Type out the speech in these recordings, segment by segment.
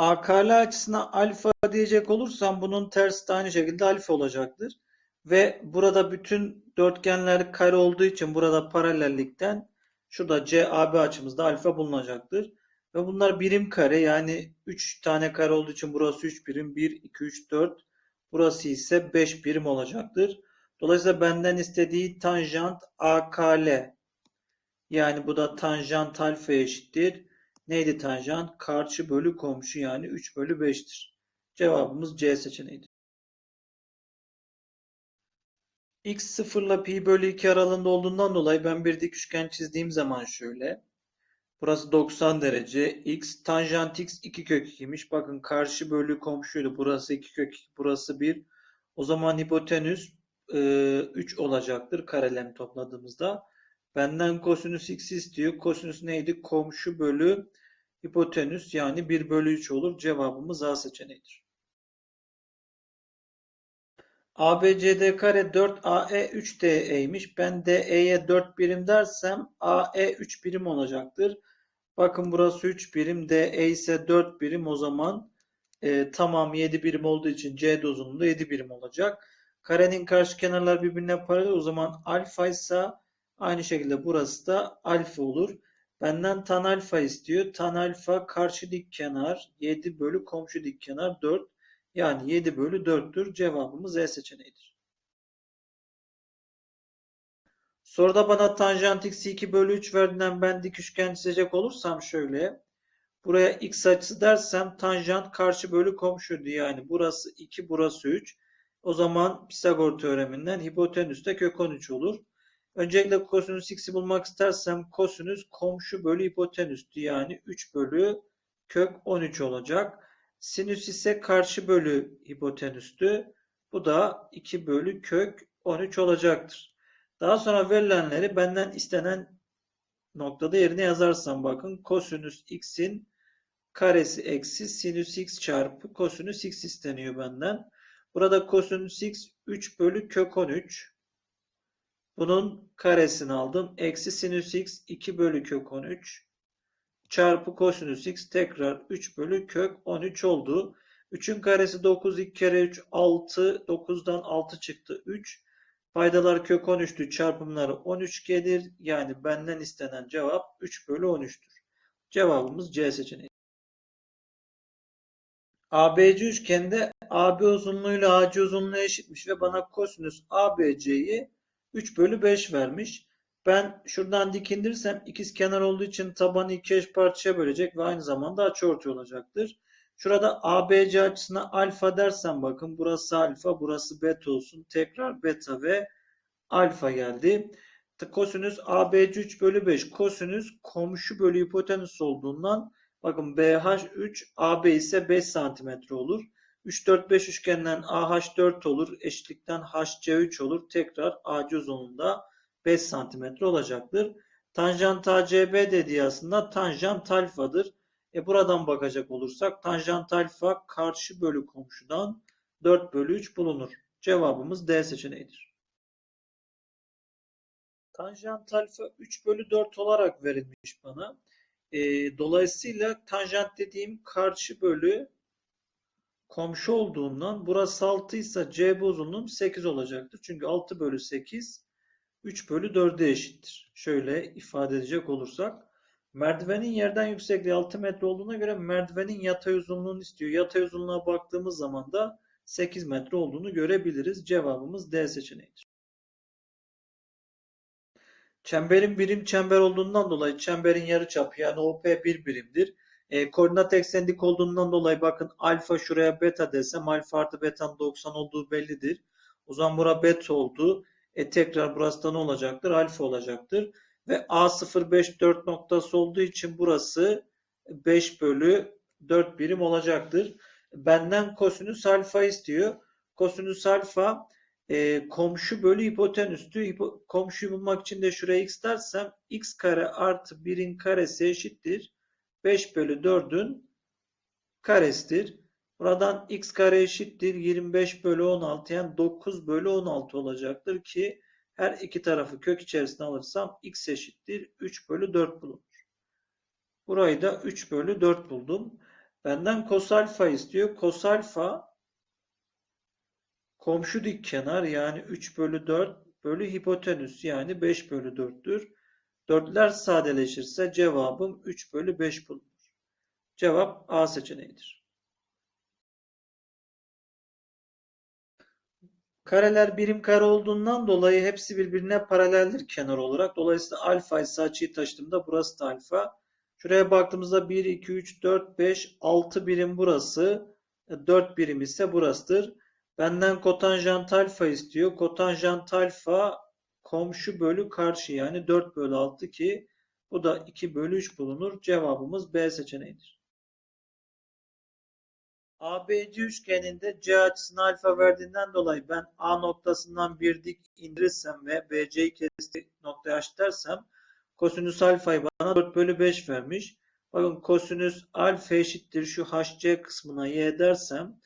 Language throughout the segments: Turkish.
AKL açısına alfa diyecek olursam bunun tersi de aynı şekilde alfa olacaktır. Ve burada bütün dörtgenler kare olduğu için burada paralellikten şurada CAB açımızda alfa bulunacaktır. Ve bunlar birim kare yani 3 tane kare olduğu için burası 3 birim. 1, 2, 3, 4. Burası ise 5 birim olacaktır. Dolayısıyla benden istediği tanjant AKL. Yani bu da tanjant alfa eşittir. Neydi tanjant? Karşı bölü komşu yani 3 bölü 5'tir. Cevabımız C seçeneğidir. X 0 ile pi bölü 2 aralığında olduğundan dolayı ben bir dik üçgen çizdiğim zaman şöyle. Burası 90 derece. X tanjant x 2 kök 2'ymiş. Bakın karşı bölü komşuydu. Burası 2 kök 2. Burası 1. O zaman hipotenüs e, 3 olacaktır karelem topladığımızda. Benden kosinüs x istiyor. Kosinüs neydi? Komşu bölü hipotenüs yani 1 bölü 3 olur. Cevabımız A seçeneğidir. ABCD kare 4 AE 3 DE'ymiş. Ben DE'ye 4 birim dersem AE 3 birim olacaktır. Bakın burası 3 birim. DE ise 4 birim. O zaman e, tamam 7 birim olduğu için C uzunluğu 7 birim olacak. Karenin karşı kenarlar birbirine paralel. O zaman alfa ise aynı şekilde burası da alfa olur. Benden tan alfa istiyor. Tan alfa karşı dik kenar 7 bölü komşu dik kenar 4. Yani 7 bölü 4'tür. Cevabımız E seçeneğidir. Soruda bana tanjant x 2 bölü 3 verdiğinden ben dik üçgen çizecek olursam şöyle. Buraya x açısı dersem tanjant karşı bölü komşuydu. Yani burası 2 burası 3. O zaman Pisagor teoreminden hipotenüs de kök 13 olur. Öncelikle kosinüs x'i bulmak istersem kosinüs komşu bölü hipotenüstü. Yani 3 bölü kök 13 olacak. Sinüs ise karşı bölü hipotenüstü. Bu da 2 bölü kök 13 olacaktır. Daha sonra verilenleri benden istenen noktada yerine yazarsam bakın kosinüs x'in karesi eksi sinüs x çarpı kosinüs x isteniyor benden. Burada kosinüs x 3 bölü kök 13. Bunun karesini aldım. Eksi sinüs x 2 bölü kök 13 çarpı kosinüs x tekrar 3 bölü kök 13 oldu. 3'ün karesi 9, 2 kere 3, 6, 9'dan 6 çıktı 3. Faydalar kök 13'tü çarpımları 13 gelir. Yani benden istenen cevap 3 bölü 13'tür. Cevabımız C seçeneği. ABC üçgende AB uzunluğuyla AC uzunluğu eşitmiş ve bana kosinüs ABC'yi 3 bölü 5 vermiş. Ben şuradan dik indirirsem ikiz kenar olduğu için tabanı iki eş parçaya bölecek ve aynı zamanda açıortay olacaktır. Şurada ABC açısına alfa dersem bakın burası alfa burası beta olsun. Tekrar beta ve alfa geldi. Kosinüs ABC 3 bölü 5. Kosinüs komşu bölü hipotenüs olduğundan bakın BH3 AB ise 5 santimetre olur. 3 4 5 üçgenden AH4 olur. Eşitlikten HC3 olur. Tekrar AC uzunluğunda 5 santimetre olacaktır. Tanjant ACB dediği aslında tanjant alfadır. E buradan bakacak olursak tanjant alfa karşı bölü komşudan 4 bölü 3 bulunur. Cevabımız D seçeneğidir. Tanjant alfa 3 bölü 4 olarak verilmiş bana. E, dolayısıyla tanjant dediğim karşı bölü komşu olduğundan burası 6 ise CB uzunluğum 8 olacaktır. Çünkü 6 bölü 8 3 bölü 4'e eşittir. Şöyle ifade edecek olursak. Merdivenin yerden yüksekliği 6 metre olduğuna göre merdivenin yatay uzunluğunu istiyor. Yatay uzunluğuna baktığımız zaman da 8 metre olduğunu görebiliriz. Cevabımız D seçeneğidir. Çemberin birim çember olduğundan dolayı çemberin yarıçapı yani OP bir birimdir. E, koordinat ekseni dik olduğundan dolayı bakın alfa şuraya beta desem alfa artı beta'nın 90 olduğu bellidir. O zaman bura beta oldu. E tekrar burası da ne olacaktır? Alfa olacaktır. Ve A054 noktası olduğu için burası 5 bölü 4 birim olacaktır. Benden kosinüs alfa istiyor. Kosinüs alfa e, komşu bölü hipotenüstü. Hipo, komşuyu bulmak için de şuraya x dersem x kare artı 1'in karesi eşittir. 5 bölü 4'ün karesidir. Buradan x kare eşittir 25 bölü 16 yani 9 bölü 16 olacaktır ki her iki tarafı kök içerisine alırsam x eşittir 3 bölü 4 bulunur. Burayı da 3 bölü 4 buldum. Benden kosalfa istiyor. Kosalfa komşu dik kenar yani 3 bölü 4 bölü hipotenüs yani 5 bölü 4'tür. Dörtler sadeleşirse cevabım 3 bölü 5 bulunur. Cevap A seçeneğidir. Kareler birim kare olduğundan dolayı hepsi birbirine paraleldir kenar olarak. Dolayısıyla alfa ise açıyı taşıdığımda burası da alfa. Şuraya baktığımızda 1, 2, 3, 4, 5, 6 birim burası. 4 birim ise burasıdır. Benden kotanjant alfa istiyor. Kotanjant alfa komşu bölü karşı yani 4 bölü 6 ki bu da 2 bölü 3 bulunur. Cevabımız B seçeneğidir. ABC üçgeninde C açısına alfa verdiğinden dolayı ben A noktasından bir dik indirirsem ve BC'yi kesti noktaya H dersem kosinüs alfayı bana 4 bölü 5 vermiş. Bakın kosinüs alfa eşittir şu HC kısmına y dersem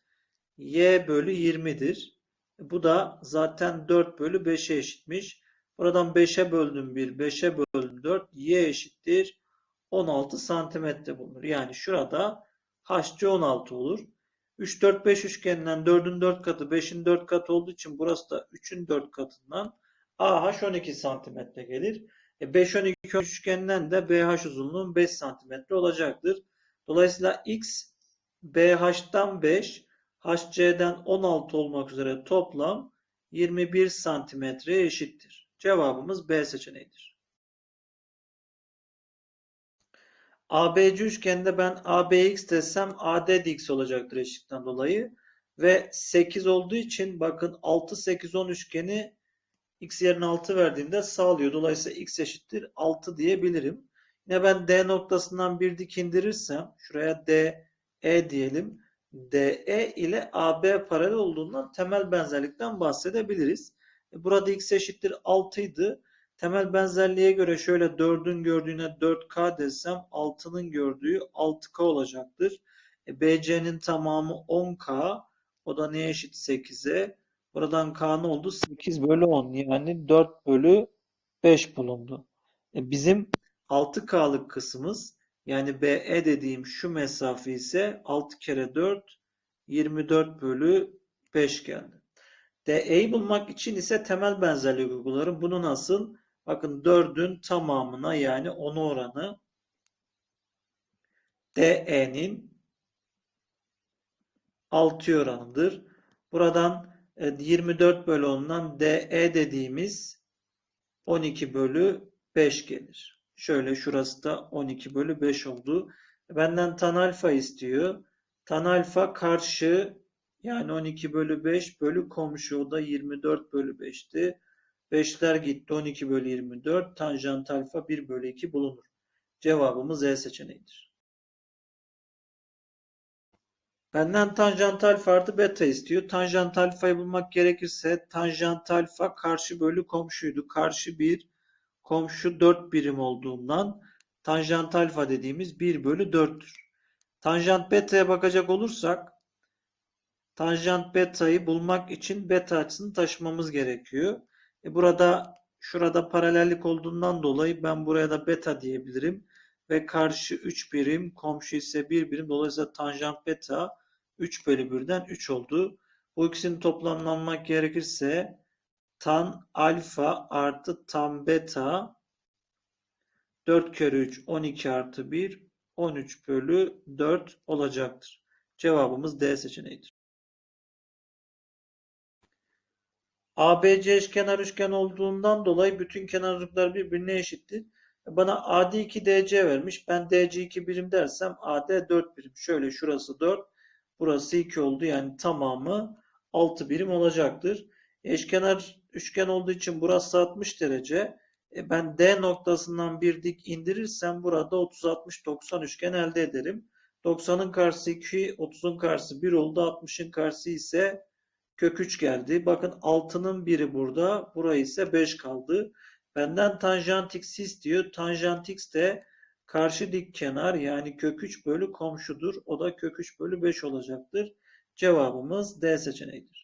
y bölü 20'dir. Bu da zaten 4 bölü 5'e eşitmiş. Buradan 5'e böldüm 1, 5'e böldüm 4. Y eşittir 16 santimetre bulunur. Yani şurada HC 16 olur. 3, 4, 5 üçgeninden 4'ün 4 katı 5'in 4 katı olduğu için burası da 3'ün 4 katından AH 12 santimetre gelir. E 5, 12 üçgeninden de BH uzunluğun 5 santimetre olacaktır. Dolayısıyla X BH'dan 5, HC'den 16 olmak üzere toplam 21 santimetreye eşittir. Cevabımız B seçeneğidir. ABC üçgeninde ben ABX desem AD de X olacaktır eşitlikten dolayı. Ve 8 olduğu için bakın 6, 8, 10 üçgeni X yerine 6 verdiğinde sağlıyor. Dolayısıyla X eşittir 6 diyebilirim. Yine ben D noktasından bir dik indirirsem şuraya D, E diyelim. DE ile AB paralel olduğundan temel benzerlikten bahsedebiliriz. E, Burada X eşittir 6 idi. Temel benzerliğe göre şöyle 4'ün gördüğüne 4K desem 6'nın gördüğü 6K olacaktır. E, BC'nin tamamı 10K. O da neye eşit? 8'e. Buradan K ne oldu? 8 bölü 10 yani 4 bölü 5 bulundu. E, bizim 6K'lık kısmımız yani BE dediğim şu mesafe ise 6 kere 4 24 bölü 5 geldi. DE'yi bulmak için ise temel benzerlik uygularım. Bunu nasıl? Bakın 4'ün tamamına yani 10 oranı DE'nin 6 oranıdır. Buradan 24 bölü 10'dan DE dediğimiz 12 bölü 5 gelir. Şöyle şurası da 12 bölü 5 oldu. Benden tan alfa istiyor. Tan alfa karşı yani 12 bölü 5 bölü komşu o da 24 bölü 5'ti. 5'ler gitti 12 bölü 24. Tanjant alfa 1 bölü 2 bulunur. Cevabımız E seçeneğidir. Benden tanjant alfa artı beta istiyor. Tanjant alfayı bulmak gerekirse tanjant alfa karşı bölü komşuydu. Karşı 1 komşu 4 birim olduğundan tanjant alfa dediğimiz 1 bölü 4'tür. Tanjant beta'ya bakacak olursak tanjant beta'yı bulmak için beta açısını taşımamız gerekiyor. E burada şurada paralellik olduğundan dolayı ben buraya da beta diyebilirim. Ve karşı 3 birim, komşu ise 1 birim. Dolayısıyla tanjant beta 3 bölü 1'den 3 oldu. Bu ikisini toplamlanmak gerekirse tan alfa artı tan beta 4 kere 3 12 artı 1 13 bölü 4 olacaktır. Cevabımız D seçeneğidir. ABC eşkenar üçgen olduğundan dolayı bütün kenarlıklar birbirine eşittir. Bana AD 2 DC vermiş. Ben DC 2 birim dersem AD 4 birim. Şöyle şurası 4. Burası 2 oldu. Yani tamamı 6 birim olacaktır. Eşkenar üçgen olduğu için burası 60 derece. E ben D noktasından bir dik indirirsem burada 30 60 90 üçgen elde ederim. 90'ın karşısı 2, 30'un karşısı 1 oldu. 60'ın karşısı ise kök 3 geldi. Bakın 6'nın biri burada. Burayı ise 5 kaldı. Benden tanjant x istiyor. Tanjant x de karşı dik kenar yani kök 3 bölü komşudur. O da kök 3 bölü 5 olacaktır. Cevabımız D seçeneğidir.